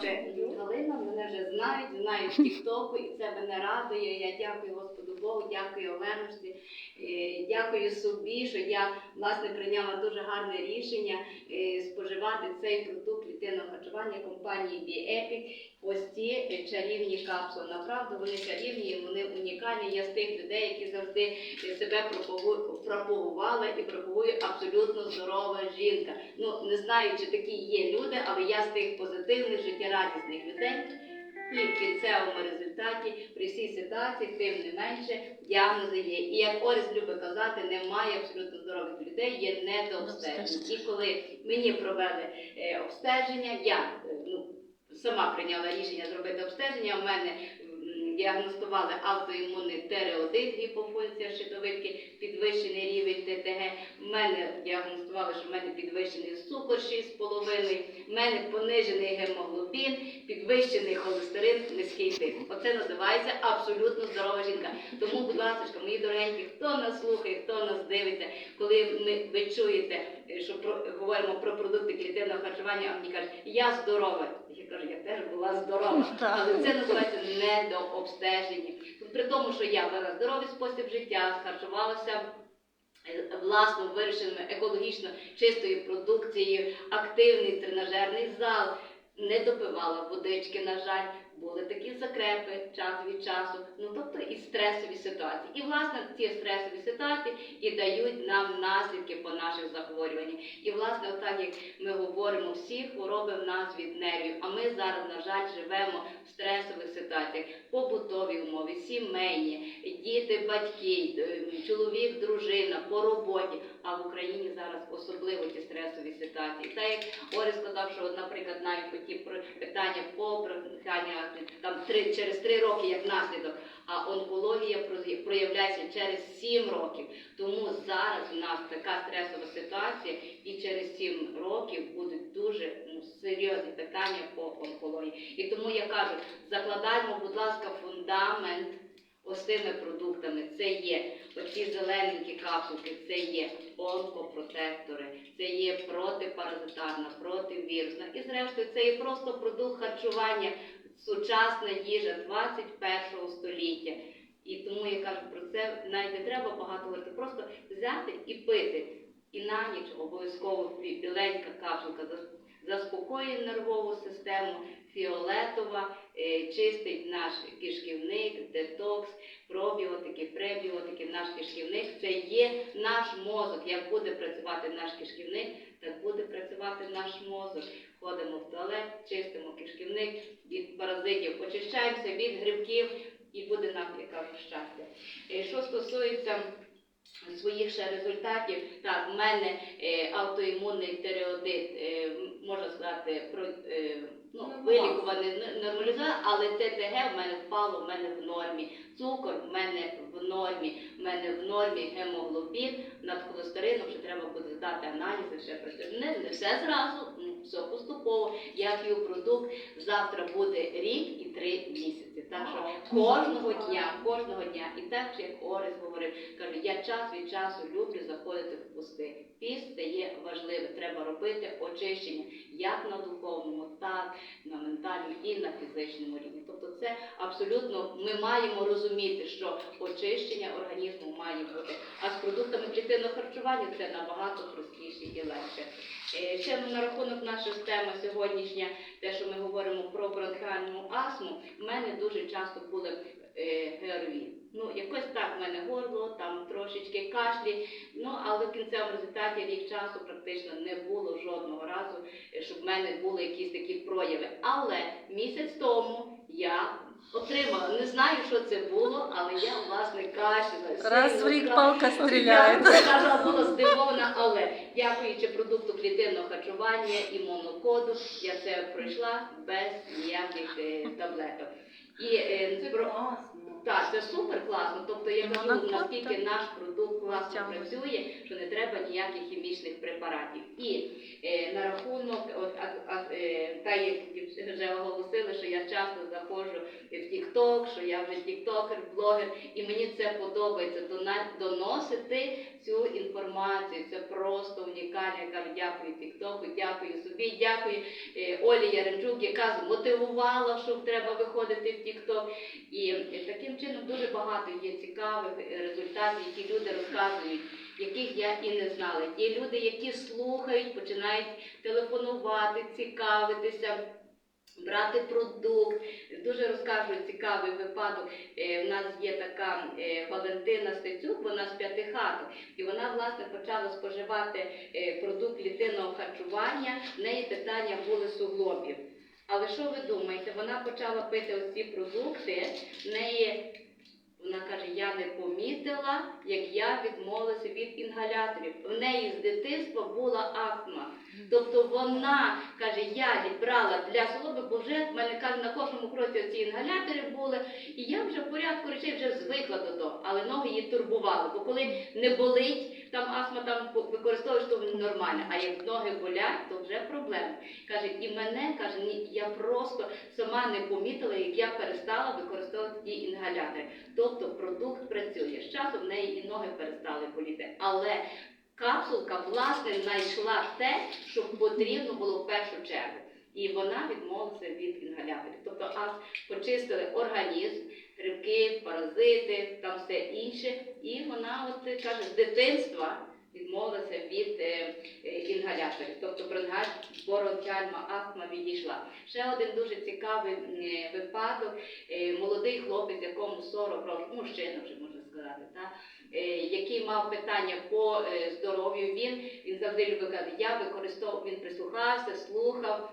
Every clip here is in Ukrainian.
Отже, Галина мене вже знають, знають Тіктоку, і це мене радує. Я дякую Господу Богу, дякую Оленушці, е, дякую собі, що я власне прийняла дуже гарне рішення е, споживати цей продукт клітинного харчування компанії BioEpic. Ось ці чарівні капсули. Направду вони чарівні, вони унікальні. Я з тих людей, які завжди е, себе пропагу- пропагувала і пропагую абсолютно здорова жінка. Ну не знаю, чи такі є люди, але я з тих позитивних життєрадісних людей. І в кінцевому результаті при всій ситуації, тим не менше, діагнози є. І як Орис любить казати, немає абсолютно здорових людей, є недообстежені. І коли мені провели е, обстеження, я е, ну, сама прийняла рішення зробити обстеження. У мене діагностували автоімунний тиреоїдит, гіпофункція щитовидки, підвищений рівень ТТГ. У мене діагностували, що в мене підвищений цукор 6,5, в мене понижений гемоглобін, підвищений холестерин, низький тиск. Оце називається абсолютно здорова жінка. Тому, будь ласка, мої дорогенькі, хто нас слухає, хто нас дивиться, коли ви чуєте, що про, говоримо про продукти клітинного харчування, а мені кажуть, я здорова. Я кажу, я теж була здорова. Але це називається недообстеження. При тому, що я вела здоровий спосіб життя, харчувалася власно вирішеними екологічно чистою продукцією, активний тренажерний зал, не допивала водички, на жаль, були такі закрепи час від часу, ну тобто і стресові ситуації. І власне ці стресові ситуації і дають нам наслідки по наших захворюваннях. І власне, отак як ми говоримо, всі хвороби в нас від нервів. А ми зараз, на жаль, живемо в стресових ситуаціях, побутові умови, сімейні, діти, батьки, е, чоловік, дружина, по роботі. А в Україні зараз особливо ті стресові ситуації. Так як Орис сказав, що, наприклад, навіть по ті питання по проникання там три через три роки як наслідок, а онкологія проявляється через сім років. Тому зараз у нас така стресова ситуація, і через сім років будуть дуже ну, серйозні питання по онкології. І тому я кажу, закладаємо, будь ласка, фундамент ось цими продуктами. Це є оці зелененькі капсулки, це є онкопротектори, це є протипаразитарна, противірусна. І зрештою, це є просто продукт харчування, сучасна їжа 21 століття. І тому я кажу про це навіть не треба багато говорити, просто взяти і пити. І на ніч обов'язково біленька капсулка заспокоює нервову систему, фіолетова, е, чистить наш кишківник, детокс, пробіотики, пребіотики, наш кишківник. Це є наш мозок. Як буде працювати наш кишківник, так буде працювати наш мозок. Ходимо в туалет, чистимо кишківник від паразитів, очищаємося від грибків і буде нам яка щастя. Е, Що стосується своїх ще результатів, так, в мене е, автоімунний тиреодит, е, можна сказати, про, е, ну, вилікуваний, нормалізований, але ТТГ в мене впало, в мене в нормі. Цукор в мене в нормі, в мене в нормі гемоглобін, над холестерином ще треба буде здати аналізи, ще працює. Не, не все зразу, м, все поступово. Я п'ю продукт, завтра буде рік і три місяці. Так що кожного дня, кожного дня, і так як Орес говорив, каже, я час від часу люблю заходити в пусти. Піст це є важливе, треба робити очищення як на духовному, так на ментальному і на фізичному рівні. Тобто це абсолютно ми маємо розуміти, що очищення організму має бути. А з продуктами клітинного харчування це набагато простіше і легше. Е, Ще на рахунок нашої теми сьогоднішня, те, що ми говоримо про бронхіальну астму, в мене дуже часто були е, ГРВІ. Ну, якось так в мене горло, там трошечки кашлі, ну але в кінцевому результаті рік часу практично не було жодного разу, е, щоб в мене були якісь такі прояви. Але місяць тому я отримала, не знаю, що це було, але я власне кашляла. Раз в рік палка Я стріляє. сказала, була здивована, але дякуючи продукту клітинного харчування і монокоду, я це пройшла без ніяких е, таблеток. І е, про-. Так, це супер класно. Тобто я кажу, наскільки наш продукт класно працює, що не треба ніяких хімічних препаратів. І е, на рахунок, от, а, а, е, та як вже оголосили, що я часто заходжу в TikTok, що я вже тіктокер, блогер, і мені це подобається доносити цю інформацію. Це просто унікально. Я кажу, дякую Тіктоку, дякую собі, дякую е, Олі Яремчук, яка змотивувала, що треба виходити в Тікток. І е, таким чином дуже багато є цікавих е, результатів, які люди розказують, яких я і не знала. Є люди, які слухають, починають телефонувати, цікавитися. Брати продукт, дуже розкажу цікавий випадок. Е, У нас є така е, Валентина Стецюк, вона з п'ятихаток, і вона власне почала споживати е, продукт клітинного харчування. В неї питання були суглобів. Але що ви думаєте? Вона почала пити ось ці продукти. В неї вона каже: я не помітила, як я відмовилася від інгаляторів. В неї з дитинства була астма. Тобто вона каже, я брала для солоби, бо вже в мене каже, на кожному кроці ці інгалятори були, і я вже в порядку речей вже звикла до того, але ноги її турбували. Бо коли не болить, там астма там використовуєш, то нормально. А як ноги болять, то вже проблема. Каже, і мене каже, ні, я просто сама не помітила, як я перестала використовувати ті інгалятори. Тобто продукт працює. З часом в неї і ноги перестали боліти. Але капсулка власне знайшла те, що потрібно було в першу чергу. І вона відмовилася від інгаляторів. Тобто аж почистили організм, грибки, паразити, там все інше. І вона, от каже, з дитинства відмовилася від е, е, інгаляторів. Тобто бронхіальна астма відійшла. Ще один дуже цікавий е, випадок. Е, Молодий хлопець, якому 40 років, мужчина вже можна сказати, так? е, який мав питання по е, здоров'ю, він, він завжди любив казати, я використовував, він прислухався, слухав,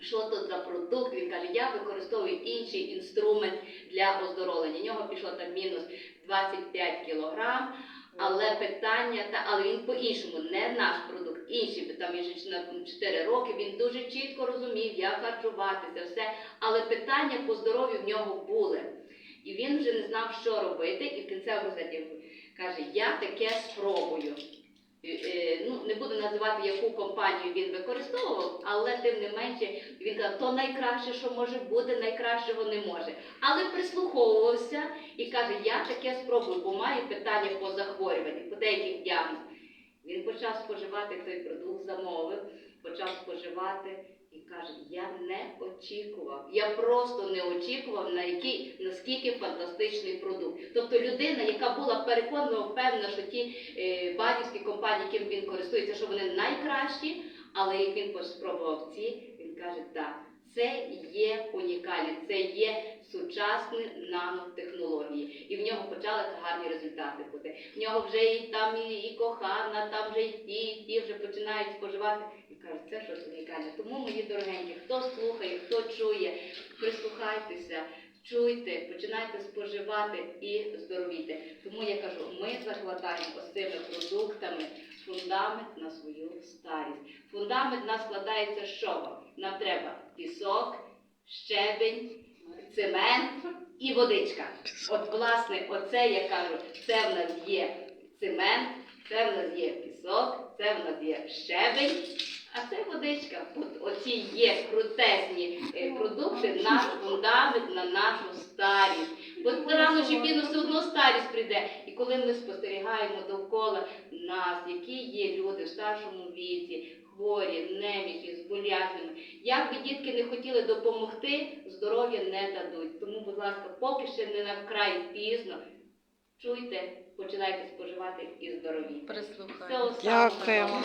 що тут за продукт. Він каже, я використовую інший інструмент для оздоровлення. У нього пішло там мінус 25 кілограм. Але питання, та але він по-іншому, не наш продукт, інший, бо там на 4 роки, він дуже чітко розумів, як харчуватися, все. Але питання по здоров'ю в нього були. І він вже не знав, що робити, і в кінцевому результаті каже, я таке спробую. Е, е, Ну, не буду називати, яку компанію він використовував, але тим не менше він казав, то найкраще, що може бути, найкращого не може. Але прислуховувався і каже, я таке спробую, бо маю питання по захворюванню, по деяких діагнозах. Він почав споживати той продукт, замовив, почав споживати і каже, я не очікував. Я просто не очікував, на який, наскільки фантастичний продукт. Тобто людина, яка була переконана, впевнена, що ті е, банківські компанії, яким він користується, що вони найкращі, але як він спробував ці, він каже, так, це є унікальне, це є сучасні нанотехнології. І в нього почали гарні результати бути. В нього вже і там і, і кохана, там вже і ті, і ті вже починають споживати. Кажуть, це щось унікальне. Тому, мої дорогенькі, хто слухає, хто чує, прислухайтеся. Чуйте, починайте споживати і здоровіти. Тому я кажу, ми закладаємо ось цими продуктами фундамент на свою старість. Фундамент нас складається з чого? Нам треба пісок, щебень, цемент і водичка. От, власне, оце я кажу, це в нас є цемент, це в нас є пісок, це в нас є щебень, а це водичка. От оці є крутесні е, продукти, наш фундамент на нашу старість. Бо рано чи пізно все одно старість прийде. І коли ми спостерігаємо довкола нас, які є люди в старшому віці, хворі, немічі, з болязними, як би дітки не хотіли допомогти, здоров'я не дадуть. Тому, будь ласка, поки ще не на вкрай пізно, чуйте, починайте споживати і здорові. Дякуємо.